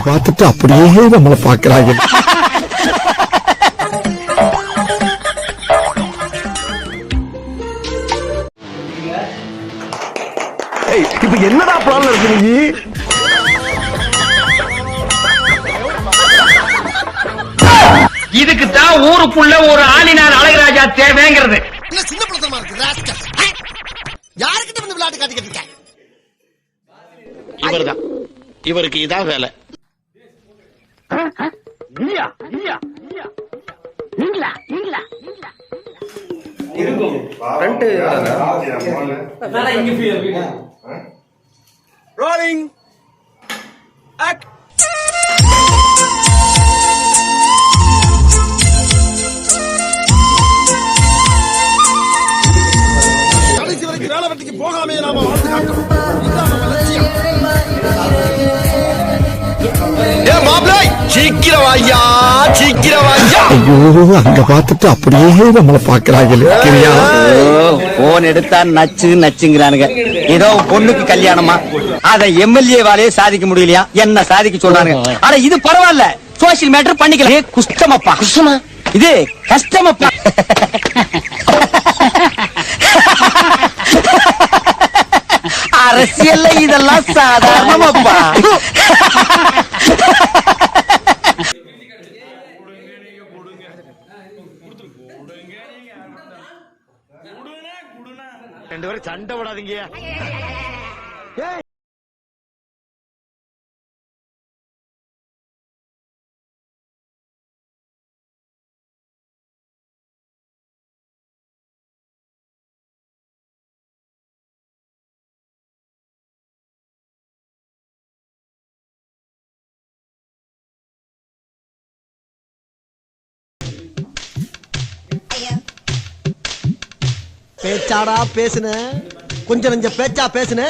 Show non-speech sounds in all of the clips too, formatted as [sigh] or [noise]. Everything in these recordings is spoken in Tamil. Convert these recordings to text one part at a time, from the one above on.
பார்த்துட்டு அப்படியே நம்மள பாக்குறாங்க இப்ப என்னடா பிளான்ல இருக்கு நீ? இதுக்கு தான் ஊருக்குள்ள ஒரு ஆளினார் அழகராஜா தேவைங்கிறது. என்ன சின்ன பிரதமா இருக்கு ராஸ்கல் யாருக்கிட்ட வந்து விளையாட்டு காட்டிக்கிட்டு இருக்க? இவர்தான். இவருக்கு இதான் வேலை. இல்லையா இல்லையா இல்லையா இல்ல இல்ல கடைசி சீக்கிரம் வாய்யா சீக்கிரம் வாய்யா ஐயோ அங்க பார்த்துட்டு அப்படியே நம்மள பாக்குறாங்க கிரியா. போன் எடுத்தா நச்சு நச்சுங்கிறானுங்க. ஏதோ பொண்ணுக்கு கல்யாணமா? அத எம்எல்ஏ வாலையே சாதிக்க முடியலையா? என்ன சாதிக்க சொல்றானுங்க ஆனா இது பரவாயில்ல. சோசியல் மேட்டர் பண்ணிக்கலாம். குஷ்டமப்பா. குஷ்டமா? இது கஷ்டமப்பா. [laughs] அரசியல்ல இதெல்லாம் சாதாரணமாப்பா. [laughs] ரெண்டு பேரும் சண்டை விடாதீங்க பேச்சாடா பேசுன. கொஞ்சம் நஞ்ச பேச்சா பேசுன.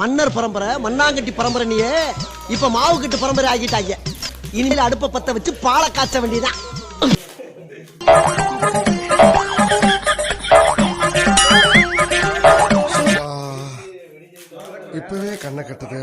மன்னர் பரம்பரை மண்ணாங்கட்டி பரம்பரை நீயே. இப்ப மாவு கட்டு பரம்பரை ஆகிட்டாங்க இனிமேல் அடுப்ப பத்த வச்சு பாலை காய்ச்ச வேண்டியதான் இப்பவே கண்ணை கட்டுது.